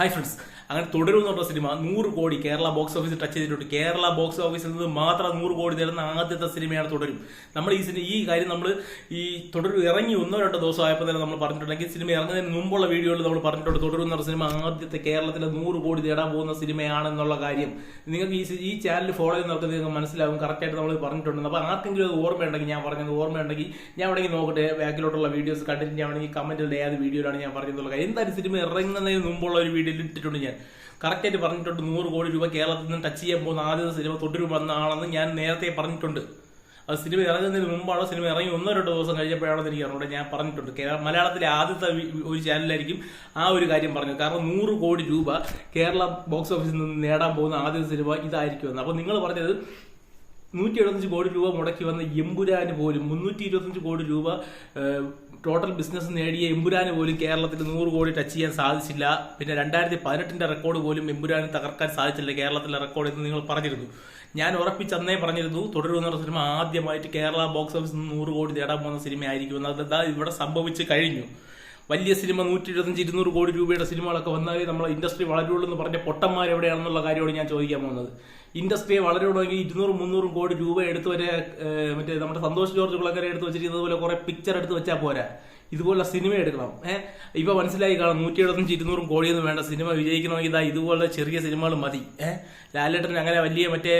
Hi friends, അങ്ങനെ തുടരും എന്നുള്ള സിനിമ. നൂറ് കോടി കേരള ബോക്സ് ഓഫീസിൽ ടച്ച് ചെയ്തിട്ടുണ്ട്. കേരള ബോക്സ് ഓഫീസിൽ നിന്ന് മാത്രം നൂറ് കോടി തരുന്ന ആദ്യത്തെ സിനിമയാണ് തുടരും. നമ്മൾ ഈ സിനിമ ഈ കാര്യം നമ്മൾ ഈ തുടരും ഇറങ്ങി ഒന്നോ രണ്ടോ ദിവസം ആയപ്പോൾ തന്നെ നമ്മൾ പറഞ്ഞിട്ടുണ്ടെങ്കിൽ സിനിമ ഇറങ്ങുന്നതിന് മുമ്പുള്ള വീഡിയോയിൽ നമ്മൾ പറഞ്ഞിട്ടുണ്ട്. തുടരും എന്നുള്ള സിനിമ ആദ്യത്തെ കേരളത്തിലെ നൂറ് കോടി തേടാൻ പോകുന്ന സിനിമയാണെന്നുള്ള കാര്യം. നിങ്ങൾക്ക് ഈ ഈ ചാനൽ ഫോളോ ചെയ്യുന്നവർക്ക് നിങ്ങൾക്ക് മനസ്സിലാവും. കറക്റ്റായിട്ട് നമ്മൾ പറഞ്ഞിട്ടുണ്ട്. അപ്പോൾ ആർക്കെങ്കിലും അത് ഓർമ്മയുണ്ടെങ്കിൽ ഞാൻ പറഞ്ഞത് ഓർമ്മയുണ്ടെങ്കിൽ ഞാൻ വേണമെങ്കിൽ നോക്കട്ടെ ബാക്കിലോട്ടുള്ള വീഡിയോസ് കണ്ടിട്ട് ഞാൻ വേണമെങ്കിൽ കമന്റിൽ ഏത് വീഡിയോയിലാണ് ഞാൻ പറഞ്ഞിട്ടുള്ളത് കാര്യം. എന്തായാലും സിനിമ ഇറങ്ങുന്നതിന് മുമ്പുള്ള ഒരു വീഡിയോയിൽ ഇട്ടിട്ടുണ്ട് ഞാൻ. കറക്റ്റായിട്ട് പറഞ്ഞിട്ടുണ്ട്. നൂറ് കോടി രൂപ കേരളത്തിൽ നിന്ന് ടച്ച് ചെയ്യാൻ പോകുന്ന ആദ്യത്തെ സിനിമ തുടരും വന്നാണെന്ന് ഞാൻ നേരത്തെ പറഞ്ഞിട്ടുണ്ട്. അത് സിനിമ ഇറങ്ങുന്നതിന് മുമ്പാണോ സിനിമ ഇറങ്ങി ഒന്നോ രണ്ടോ ദിവസം കഴിഞ്ഞപ്പോഴാണ് എനിക്ക് അറിഞ്ഞൂടെ ഞാൻ പറഞ്ഞിട്ടുണ്ട്. കേരള മലയാളത്തിലെ ആദ്യത്തെ ഒരു ചാനലായിരിക്കും ആ ഒരു കാര്യം പറഞ്ഞത്. കാരണം നൂറ് കോടി രൂപ കേരള ബോക്സ് ഓഫീസിൽ നിന്ന് നേടാൻ പോകുന്ന ആദ്യത്തെ സിനിമ ഇതായിരിക്കുമെന്ന്. അപ്പോൾ നിങ്ങൾ പറഞ്ഞത് നൂറ്റി എഴുപത്തഞ്ച് കോടി രൂപ മുടക്കി വന്ന എമ്പുരാന് പോലും മുന്നൂറ്റി ഇരുപത്തഞ്ച് കോടി രൂപ ടോട്ടൽ ബിസിനസ് നേടിയ എമ്പുരാന് പോലും കേരളത്തിൽ നൂറ് കോടി ടച്ച് ചെയ്യാൻ സാധിച്ചില്ല. പിന്നെ രണ്ടായിരത്തി പതിനെട്ടിന്റെ റെക്കോർഡ് പോലും എമ്പുരാന് തകർക്കാൻ സാധിച്ചില്ല കേരളത്തിലെ റെക്കോർഡ് എന്ന് നിങ്ങൾ പറഞ്ഞിരുന്നു. ഞാൻ ഉറപ്പിച്ചന്നേ പറഞ്ഞിരുന്നു തുടരുന്ന സിനിമ ആദ്യമായിട്ട് കേരള ബോക്സ് ഓഫീസിൽ നിന്ന് നൂറ് കോടി നേടാൻ പോകുന്ന സിനിമ ആയിരിക്കുമെന്ന് അതാ ഇവിടെ സംഭവിച്ചു കഴിഞ്ഞു. വലിയ സിനിമ നൂറ്റി ഇരുപത്തഞ്ച് ഇരുന്നൂറ് കോടി രൂപയുടെ സിനിമകളൊക്കെ വന്നാലേ നമ്മളെ ഇൻഡസ്ട്രി വളരുള്ളൂ എന്ന് പറഞ്ഞ പൊട്ടന്മാർ എവിടെയാണെന്നുള്ള കാര്യമാണ് ഞാൻ ചോദിക്കാൻ പോകുന്നത്. ഇൻഡസ്ട്രിയെ വളരുകയാണെങ്കിൽ ഇരുന്നൂറും മുന്നൂറും കോടി രൂപ എടുത്ത് വരെ മറ്റേ നമ്മുടെ സന്തോഷ് ജോർജ് കുളക്കര എടുത്ത് വെച്ചിട്ട് പോലെ കുറെ പിക്ചർ എടുത്ത് വെച്ചാൽ പോരാ. ഇതുപോലെ സിനിമ എടുക്കണം. ഏഹ് ഇപ്പൊ മനസ്സിലായി കാണാം നൂറ്റി എഴുപത്തഞ്ച് ഇരുന്നൂറും കോടിയൊന്നും വേണ്ട സിനിമ വിജയിക്കണമെങ്കിൽ ഇതാ ഇതുപോലെ ചെറിയ സിനിമകൾ മതി. ഏഹ് ലാലേട്ടൻ അങ്ങനെ വലിയ മറ്റേ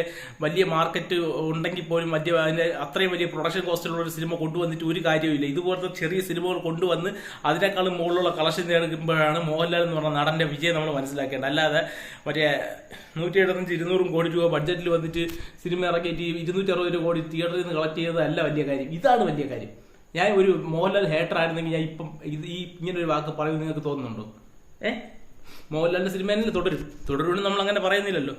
വലിയ മാർക്കറ്റ് ഉണ്ടെങ്കിൽ പോലും മറ്റേ അതിന്റെ അത്രയും വലിയ പ്രൊഡക്ഷൻ കോസ്റ്റിലുള്ള ഒരു സിനിമ കൊണ്ടുവന്നിട്ട് ഒരു കാര്യമില്ല ഇതുപോലത്തെ ചെറിയ സിനിമകൾ കൊണ്ടുവന്ന് അതിനേക്കാളും മുകളിലുള്ള കളക്ഷൻ നേടുമ്പോഴാണ് മോഹൻലാൽ എന്ന് പറഞ്ഞ നടന്റെ വിജയം നമ്മൾ മനസ്സിലാക്കേണ്ടത്. അല്ലാതെ മറ്റേ നൂറ്റി എഴുപത്തഞ്ച് ഇരുന്നൂറും കോടി രൂപ ബഡ്ജറ്റിൽ വന്നിട്ട് സിനിമ ഇറക്കിയിട്ട് ഇരുന്നൂറ്റി അറുപത് കോടി തിയേറ്ററിൽ നിന്ന് കളക്ട് ചെയ്തതല്ല വലിയ കാര്യം. ഇതാണ് വലിയ കാര്യം. ഞാൻ ഒരു മോഹൻലാൽ ഹേറ്റർ ആയിരുന്നെങ്കിൽ ഞാൻ ഇപ്പം ഇത് ഈ ഇങ്ങനെ ഒരു വാക്ക് പറയുന്നത് നിങ്ങൾക്ക് തോന്നുന്നുണ്ടോ? ഏ? മോഹൻലാലിന്റെ സിനിമ തന്നെ തുടരും. തുടരുമെന്ന് നമ്മൾ അങ്ങനെ പറയുന്നില്ലല്ലോ.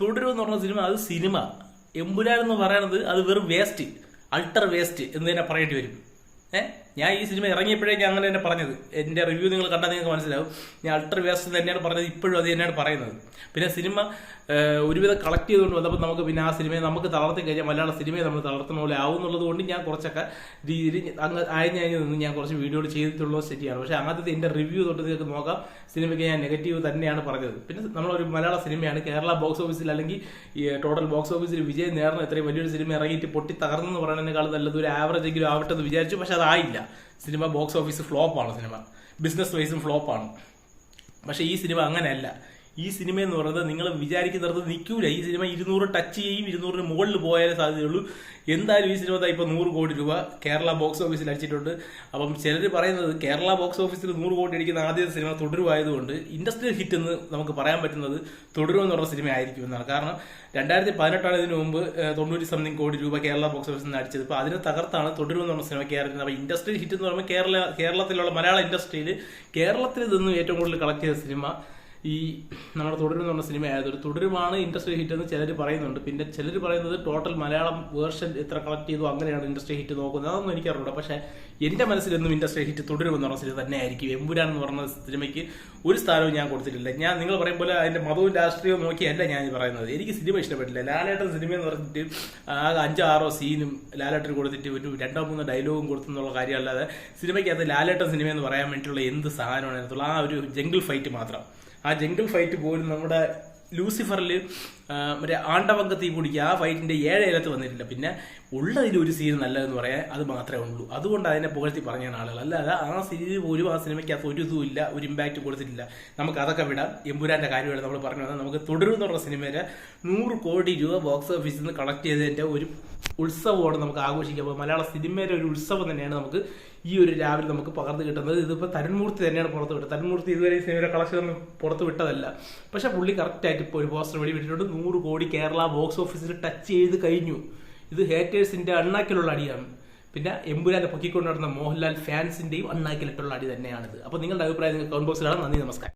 തുടരും എന്ന് പറഞ്ഞ സിനിമ അത് സിനിമ. എമ്പുരാൻ എന്ന് പറയുന്നത് അത് വെറും വേസ്റ്റ് അൾട്ടർ വേസ്റ്റ് എന്ന് തന്നെ പറയേണ്ടി വരും. ഏഹ് ഞാൻ ഈ സിനിമ ഇറങ്ങിയപ്പോഴേക്കും അങ്ങനെ തന്നെ പറഞ്ഞത്. എന്റെ റിവ്യൂ നിങ്ങൾ കണ്ടാൽ നിങ്ങൾക്ക് മനസ്സിലാവും. ഞാൻ അൾട്ടർ വേസ്റ്റ് തന്നെയാണ് പറഞ്ഞത് ഇപ്പോഴും അത് തന്നെയാണ് പറയുന്നത്. പിന്നെ സിനിമ ഒരുവിധം കളക്ട് ചെയ്തുകൊണ്ട് വന്നപ്പോൾ നമുക്ക് പിന്നെ ആ സിനിമയെ നമുക്ക് തളർത്തി കഴിഞ്ഞാൽ മലയാള സിനിമയെ നമ്മൾ തളർത്തുന്ന പോലെ ആവും എന്നുള്ളത് കൊണ്ട് ഞാൻ കുറച്ചൊക്കെ രീതിയിൽ അങ്ങ് അയഞ്ഞ് നിന്ന് ഞാൻ കുറച്ച് വീഡിയോകൾ ചെയ്തിട്ടുള്ളത് ശരിയാണ്. പക്ഷേ അങ്ങനത്തെ എന്റെ റിവ്യൂ തൊട്ട് നിങ്ങൾക്ക് നോക്കാം. സിനിമയ്ക്ക് ഞാൻ നെഗറ്റീവ് തന്നെയാണ് പറഞ്ഞത്. പിന്നെ നമ്മളൊരു മലയാള സിനിമയാണ് കേരള ബോക്സ് ഓഫീസിൽ അല്ലെങ്കിൽ ഈ ടോട്ടൽ ബോക്സ് ഓഫീസിൽ വിജയം നേർന്ന ഇത്രയും വലിയൊരു സിനിമ ഇറങ്ങിയിട്ട് പൊട്ടി തകർന്നെന്ന് പറയുന്നതിനേക്കാൾ നല്ലത് ഒരു ആവറേജ് എങ്കിലും ആവട്ടെ എന്ന് വിചാരിച്ചു. പക്ഷെ അതായില്ല സിനിമ ബോക്സ് ഓഫീസ് ഫ്ലോപ്പാണ് സിനിമ. ബിസിനസ് വൈസും ഫ്ലോപ്പാണ്. പക്ഷേ ഈ സിനിമ അങ്ങനെയല്ല. ഈ സിനിമ എന്ന് പറയുന്നത് നിങ്ങൾ വിചാരിക്കുന്നിടത്ത് നിൽക്കൂല. ഈ സിനിമ ഇരുന്നൂറ് ടച്ച് ചെയ്യും ഇരുന്നൂറിന് മുകളിൽ പോയാലേ സാധ്യതയുള്ളൂ എന്തായാലും ഈ സിനിമ ഇപ്പോൾ ഇപ്പൊ നൂറ് കോടി രൂപ കേരള ബോക്സ് ഓഫീസിൽ അടിച്ചിട്ടുണ്ട്. അപ്പം ചിലർ പറയുന്നത് കേരള ബോക്സ് ഓഫീസിൽ നൂറ് കോടി അടിക്കുന്ന ആദ്യത്തെ സിനിമ തുടരുമായതുകൊണ്ട് ഇൻഡസ്ട്രിയൽ ഹിറ്റ് എന്ന് നമുക്ക് പറയാൻ പറ്റുന്നത് തുടരുമെന്ന് പറഞ്ഞ സിനിമ ആയിരിക്കും എന്നാണ്. കാരണം രണ്ടായിരത്തി പതിനെട്ടാണ് ഇതിനു മുമ്പ് തൊണ്ണൂറ്റി സംതിങ് കോടി രൂപ കേരള ബോക്സ് ഓഫീസിൽ നിന്ന് അടിച്ചത്. അപ്പോൾ അതിനെ തകർത്താണ് തുടരുമെന്ന് പറഞ്ഞ സിനിമ കേരളത്തിൽ അപ്പോൾ ഇൻഡസ്ട്രിയൽ ഹിറ്റ് എന്ന് പറയുമ്പോൾ കേരള കേരളത്തിലുള്ള മലയാള ഇൻഡസ്ട്രിയിൽ കേരളത്തിൽ നിന്നും ഏറ്റവും കൂടുതൽ കളക്ട് ചെയ്ത സിനിമ ഈ നമ്മുടെ തുടരും എന്ന് പറഞ്ഞ സിനിമ ആയതൊരു തുടരുമാണ് ഇൻഡസ്ട്രി ഹിറ്റ് എന്ന് ചിലർ പറയുന്നുണ്ട്. പിന്നെ ചിലർ പറയുന്നത് ടോട്ടൽ മലയാളം വേർഷൻ എത്ര കളക്ട് ചെയ്തു അങ്ങനെയാണ് ഇൻഡസ്ട്രി ഹിറ്റ് നോക്കുന്നത്. അതൊന്നും എനിക്ക് അറിഞ്ഞൂടാ. പക്ഷേ എന്റെ മനസ്സിലൊന്നും ഇൻഡസ്ട്രി ഹിറ്റ് തുടരും എന്ന് പറഞ്ഞ സിനിമ തന്നെ ആയിരിക്കും. എമ്പുരാൻ എന്ന് പറഞ്ഞ സിനിമയ്ക്ക് ഒരു സ്ഥാനവും ഞാൻ കൊടുത്തിട്ടില്ല. ഞാൻ നിങ്ങൾ പറയും പോലെ അതിന്റെ മതവും രാഷ്ട്രീയവും നോക്കിയല്ല ഞാൻ പറയുന്നത്. എനിക്ക് സിനിമ ഇഷ്ടപ്പെട്ടില്ല. ലാലേട്ടൻ സിനിമ എന്ന് പറഞ്ഞിട്ട് ആകെ അഞ്ചോ ആറോ സീനും ലാലേട്ടന് കൊടുത്തിട്ട് ഒരു രണ്ടോ മൂന്നോ ഡയലോഗും കൊടുത്തെന്നുള്ള കാര്യമല്ലാതെ സിനിമയ്ക്കകത്ത് ലാലേട്ടൻ സിനിമ എന്ന് പറയാൻ വേണ്ടിയിട്ടുള്ള എന്ത് സാധനമാണ് അതിനകത്തുള്ള? ആ ഒരു ജംഗിൾ ഫൈറ്റ് മാത്രം. ആ ജംഗിൾ ഫൈറ്റ് പോലും നമ്മുടെ ലൂസിഫറിൽ മറ്റേ ആണ്ടവങ്ക തീ പിടിക്കുക ആ ഫൈറ്റിന്റെ ഏഴ് ഇലത്ത് വന്നിട്ടില്ല. പിന്നെ ഉള്ളതിൽ ഒരു സീൻ നല്ലതെന്ന് പറയാൻ അത് മാത്രമേ ഉള്ളൂ. അതുകൊണ്ട് അതിനെ പുകഴ്ത്തി പറഞ്ഞ ആളുകൾ. അല്ലാതെ ആ സീരീസ് പോലും ആ സിനിമയ്ക്കകത്ത് ഒരു ഇതും ഇല്ല ഒരു ഇമ്പാക്റ്റ് കൊടുത്തിട്ടില്ല നമുക്ക് അതൊക്കെ വിടാം. എമ്പുരാന്റെ കാര്യമാണ് നമ്മൾ പറഞ്ഞു വന്നാൽ നമുക്ക് തുടരും സിനിമയിൽ സിനിമയിലെ നൂറ് കോടി രൂപ ബോക്സ് ഓഫീസിൽ നിന്ന് കളക്ട് ചെയ്തതിന്റെ ഒരു ഉത്സവമാണ് നമുക്ക് ആഘോഷിക്കാം അപ്പോൾ മലയാള സിനിമയുടെ ഒരു ഉത്സവം തന്നെയാണ് നമുക്ക് ഈ ഒരു രാവിലെ നമുക്ക് പകർന്നു കിട്ടുന്നത്. ഇതിപ്പോൾ തരുൺമൂർത്തി തന്നെയാണ് പുറത്ത് വിട്ടത്. തരുൺമൂർത്തി ഇതുവരെ സിനിമയുടെ കളക്ഷൻ ഒന്നും പുറത്ത് വിട്ടതല്ല. പക്ഷേ പുള്ളി കറക്റ്റായിട്ട് ഇപ്പോൾ ഒരു പോസ്റ്റർ വെടി വിട്ടിട്ടുണ്ട് നൂറ് കോടി കേരള ബോക്സ് ഓഫീസിൽ ടച്ച് ചെയ്ത് കഴിഞ്ഞു. ഇത് ഹേറ്റേഴ്സിന്റെ അണ്ണാക്കിലുള്ള അടിയാണ്. പിന്നെ എമ്പുരാനെ പൊക്കിക്കൊണ്ട് നടന്ന മോഹൻലാൽ ഫാൻസിന്റെയും അണ്ണാക്കിലിട്ടുള്ള അടി തന്നെയാണിത്. അപ്പോൾ നിങ്ങളുടെ അഭിപ്രായം നിങ്ങൾ കമന്റ് ബോക്സിലാണ് നന്ദി നമസ്കാരം.